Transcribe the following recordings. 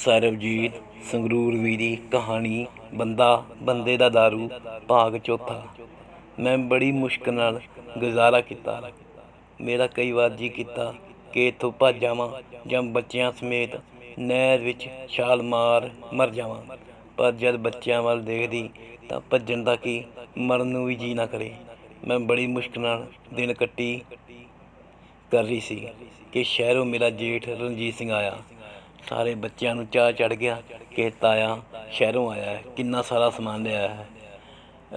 ਸਰਬਜੀਤ ਸੰਗਰੂਰ ਵੀਰੀ, ਕਹਾਣੀ, ਬੰਦਾ, ਬੰਦੇ ਦਾ दारू ਭਾਗ ਚੌਥਾ। ਮੈਂ ਬੜੀ ਮੁਸ਼ਕਲ ਨਾਲ ਗੁਜ਼ਾਰਾ ਕੀਤਾ। ਮੇਰਾ ਕਈ ਵਾਰ ਜੀ ਕੀਤਾ ਕਿ ਇੱਥੋਂ ਭੱਜ ਜਾਵਾਂ ਜਾਂ ਬੱਚਿਆਂ ਸਮੇਤ ਨਹਿਰ ਵਿੱਚ ਛਾਲ ਮਾਰ ਮਰ ਜਾਵਾਂ। ਪਰ ਜਦ ਬੱਚਿਆਂ ਵੱਲ ਦੇਖਦੀ ਤਾਂ ਭੱਜਣ ਦਾ ਕੀ ਮਰਨ ਨੂੰ ਵੀ ਜੀ ਨਾ ਕਰੇ। ਮੈਂ ਬੜੀ ਮੁਸ਼ਕਲ ਨਾਲ ਦਿਨ ਕੱਟੀ ਕਰ ਰਹੀ ਸੀ ਕਿ ਸ਼ਹਿਰੋਂ ਮੇਰਾ ਜੇਠ ਰਣਜੀਤ ਸਿੰਘ ਆਇਆ। ਸਾਰੇ ਬੱਚਿਆਂ ਨੂੰ ਚਾਹ ਚੜ ਗਿਆ ਕਿ ਤਾਇਆ ਸ਼ਹਿਰੋਂ ਆਇਆ ਹੈ, ਕਿੰਨਾ ਸਾਰਾ ਸਮਾਨ ਲਿਆਇਆ ਹੈ।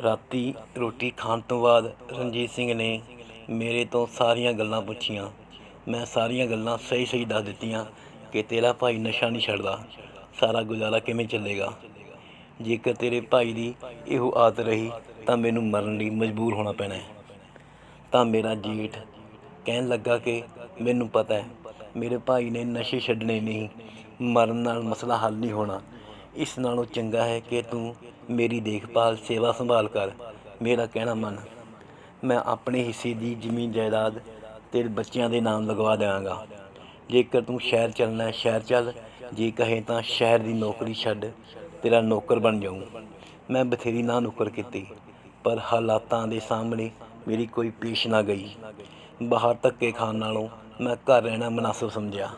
ਰਾਤੀ ਰੋਟੀ ਖਾਣ ਤੋਂ ਬਾਅਦ ਰਣਜੀਤ ਸਿੰਘ ਨੇ ਮੇਰੇ ਤੋਂ ਸਾਰੀਆਂ ਗੱਲਾਂ ਪੁੱਛੀਆਂ। ਮੈਂ ਸਾਰੀਆਂ ਗੱਲਾਂ ਸਹੀ ਸਹੀ ਦੱਸ ਦਿੱਤੀਆਂ ਕਿ ਤੇਰਾ ਭਾਈ ਨਸ਼ਾ ਨਹੀਂ ਛੱਡਦਾ, ਸਾਰਾ ਗੁਜ਼ਾਰਾ ਕਿਵੇਂ ਚੱਲੇਗਾ। ਜੇਕਰ ਤੇਰੇ ਭਾਈ ਦੀ ਇਹੋ ਆਦਤ ਰਹੀ ਤਾਂ ਮੈਨੂੰ ਮਰਨ ਲਈ ਮਜਬੂਰ ਹੋਣਾ ਪੈਣਾ ਹੈ। ਤਾਂ ਮੇਰਾ ਜੇਠ ਕਹਿਣ ਲੱਗਾ ਕਿ ਮੈਨੂੰ ਪਤਾ ਹੈ ਮੇਰੇ ਭਾਈ ਨੇ ਨਸ਼ੇ ਛੱਡਣੇ ਨਹੀਂ, ਮਰਨ ਨਾਲ ਮਸਲਾ ਹੱਲ ਨਹੀਂ ਹੋਣਾ। ਇਸ ਨਾਲੋਂ ਚੰਗਾ ਹੈ ਕਿ ਤੂੰ ਮੇਰੀ ਦੇਖਭਾਲ, ਸੇਵਾ ਸੰਭਾਲ ਕਰ। ਮੇਰਾ ਕਹਿਣਾ ਮੰਨ। ਮੈਂ ਆਪਣੇ ਹਿੱਸੇ ਦੀ ਜ਼ਮੀਨ ਜਾਇਦਾਦ ਤੇਰੇ ਬੱਚਿਆਂ ਦੇ ਨਾਮ ਲਗਵਾ ਦੇਵਾਂਗਾ। ਜੇਕਰ ਤੂੰ ਸ਼ਹਿਰ ਚੱਲਣਾ ਹੈ, ਸ਼ਹਿਰ ਚੱਲ। ਜੇ ਕਹੇ ਤਾਂ ਸ਼ਹਿਰ ਦੀ ਨੌਕਰੀ ਛੱਡ, ਤੇਰਾ ਨੌਕਰ ਬਣ ਜਾਊਂ। ਮੈਂ ਬਥੇਰੀ ਨਾ ਨੌਕਰ ਕੀਤੀ, ਪਰ ਹਾਲਾਤਾਂ ਦੇ ਸਾਹਮਣੇ ਮੇਰੀ ਕੋਈ ਪੇਸ਼ ਨਾ ਗਈ। ਬਾਹਰ ਧੱਕੇ ਖਾਣ ਨਾਲੋਂ ਮੈਂ ਘਰ ਰਹਿਣਾ ਮناسب ਸਮਝਿਆ।